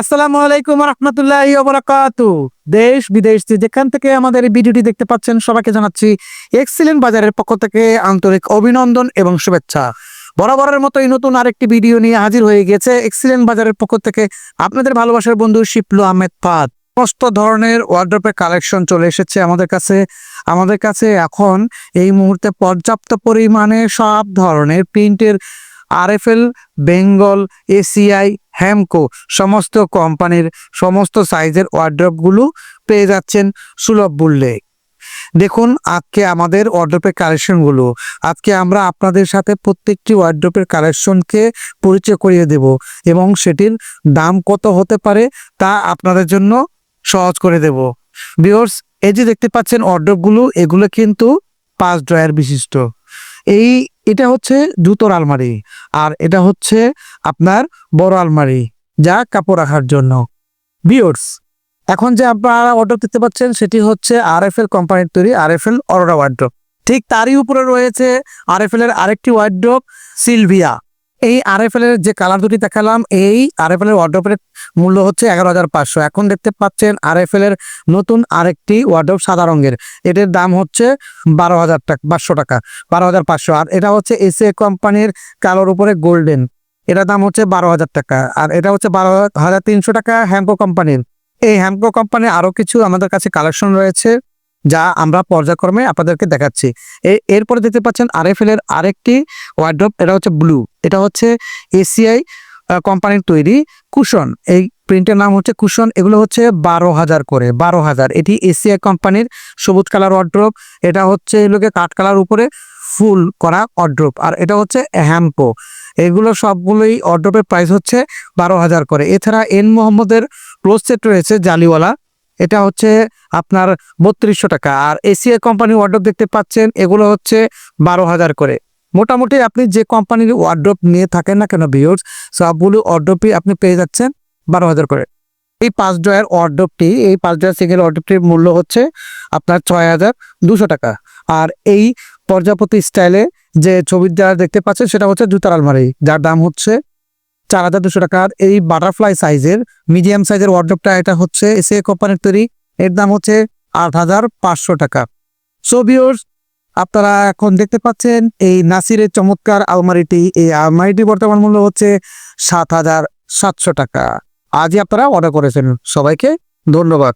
আসসালামু আলাইকুম রহমতুল্লাহ বারাকাতু। দেশ, বিদেশ যেখান থেকে আমাদের এই ভিডিওটি দেখতে পাচ্ছেন, সবাইকে জানাচ্ছি এক্সিলেন্ট বাজারের পক্ষ থেকে আন্তরিক অভিনন্দন এবং শুভেচ্ছা। বরাবরের মতো এই নতুন আরেকটি ভিডিও নিয়ে হাজির হয়ে গেছে এক্সিলেন্ট বাজারের পক্ষ থেকে আপনাদের ভালোবাসার বন্ধু শিপলু আহমেদ ফাদ সমস্ত ধরনের ওয়ার্ড্রপের কালেকশন চলে এসেছে আমাদের কাছে। আমাদের কাছে এখন এই মুহূর্তে পর্যাপ্ত পরিমাণে সব ধরনের প্রিন্টের আরএফএল, বেঙ্গল, এসিআই হ্যামকো সমস্ত কোম্পানির সমস্ত সাইজের ওয়ার্ড্রপগুলো পেয়ে যাচ্ছেন সুলভ মূল্যে। দেখুন, আজকে আমাদের ওয়ার্ড্রপের কালেকশনগুলো আজকে আমরা আপনাদের সাথে প্রত্যেকটি ওয়ার্ড্রপের কালেকশনকে পরিচয় করিয়ে দেব এবং সেটির দাম কত হতে পারে তা আপনাদের জন্য সহজ করে দেব। বিয়র্স এই যে দেখতে পাচ্ছেন ওয়ার্ড্রপগুলো এগুলো কিন্তু পাঁচ ড্রয়ার বিশিষ্ট। এই, এটা হচ্ছে জুতোর আলমারি। আর এটা হচ্ছে আপনার বড় আলমারি যা কাপড় রাখার জন্য। বিওর্স এখন যে আপনারা অর্ডার দেখতে পাচ্ছেন সেটি হচ্ছে আর এফ এল কোম্পানির তৈরি আর এফ এল অরোরা ওয়ার্ড্রপ ঠিক তারই উপরে রয়েছে আর এফ এল এর আরেকটি ওয়ার্ড্রপ সিলভিয়া এই আর এফ এল এর যে কালার দুটি দেখালাম, এই আর এফ এল এর ওয়ার্ড্রপের মূল্য হচ্ছে এগারো হাজার পাঁচশো। এখন দেখতে পাচ্ছেন আর এফ এল এর নতুন আরেকটি ওয়ার্ড্রপ সাদা রঙের। এটার দাম হচ্ছে বারো হাজার টাকা, পাঁচশো টাকা, বারো হাজার পাঁচশো। আর এটা হচ্ছে এসএ কোম্পানির কালোর উপরে গোল্ডেন। এটার দাম হচ্ছে বারো হাজার টাকা। আর এটা হচ্ছে বারো হাজার তিনশো টাকা হ্যাম্পো কোম্পানির। এই হ্যাম্পো কোম্পানির আরও কিছু আমাদের কাছে কালেকশন রয়েছে। যা আমরা পর্যায়ক্রমে আপনাদেরকে দেখাচ্ছি। এরপরে দেখতে পাচ্ছেন আরএফএল এর আরেকটি ওয়ার্ড্রপ এটা হচ্ছে ব্লু এটা হচ্ছে এসিআই কোম্পানির তৈরি কুশন। এই প্রিন্টের নাম হচ্ছে কুশন, এগুলো হচ্ছে বারো হাজার করে, বারো হাজার। এটি এসিআই কোম্পানির সবুজ কালার ওয়ার্ড্রপ এটা হচ্ছে এগুলোকে কাঠ কালার উপরে ফুল করা অড্রপ আর এটা হচ্ছে হ্যাম্পো এগুলো সবগুলোই অড্রপের প্রাইস হচ্ছে বারো হাজার করে। এছাড়া এন মোহাম্মদের ক্লোজ সেট রয়েছে জালিওয়ালা এটা হচ্ছে আপনার বত্রিশশো টাকা। আর এসিআই কোম্পানির ওয়ার্ড্রপ দেখতে পাচ্ছেন, এগুলো হচ্ছে বারো হাজার করে। মোটামুটি আপনি যে কোম্পানির ওয়ার্ড্রপ নিয়ে থাকেন না কেন বিয়র্স সবগুলো ওয়ার্ড্রপই আপনি পেয়ে যাচ্ছেন বারো হাজার করে। এই পাঁচ ড্রয়ার ওয়ার্ড্রপটি এই পাঁচ ড্রয়ার সিঙ্গেল ওয়ার্ড্রপটির মূল্য হচ্ছে আপনার ছয় হাজার দুশো টাকা। আর এই পর্যাপতি স্টাইলে যে ছবির যা দেখতে পাচ্ছেন, সেটা হচ্ছে জুতার আলমারি, যার দাম হচ্ছে চার হাজার দুশো টাকার এই বাটারফ্লাই সাইজের মিডিয়াম সাইজের ওয়ার্ড্রপটা এটা হচ্ছে এসএ কোম্পানির তৈরি। এর দাম হচ্ছে আট হাজার পাঁচশো টাকা। সো বিওর্স আপনারা এখন দেখতে পাচ্ছেন এই নাসিরের চমৎকার আলমারিটি। এই আলমারিটি বর্তমান মূল্য হচ্ছে সাত হাজার সাতশো টাকা। আজই আপনারা অর্ডার করেছেন। সবাইকে ধন্যবাদ।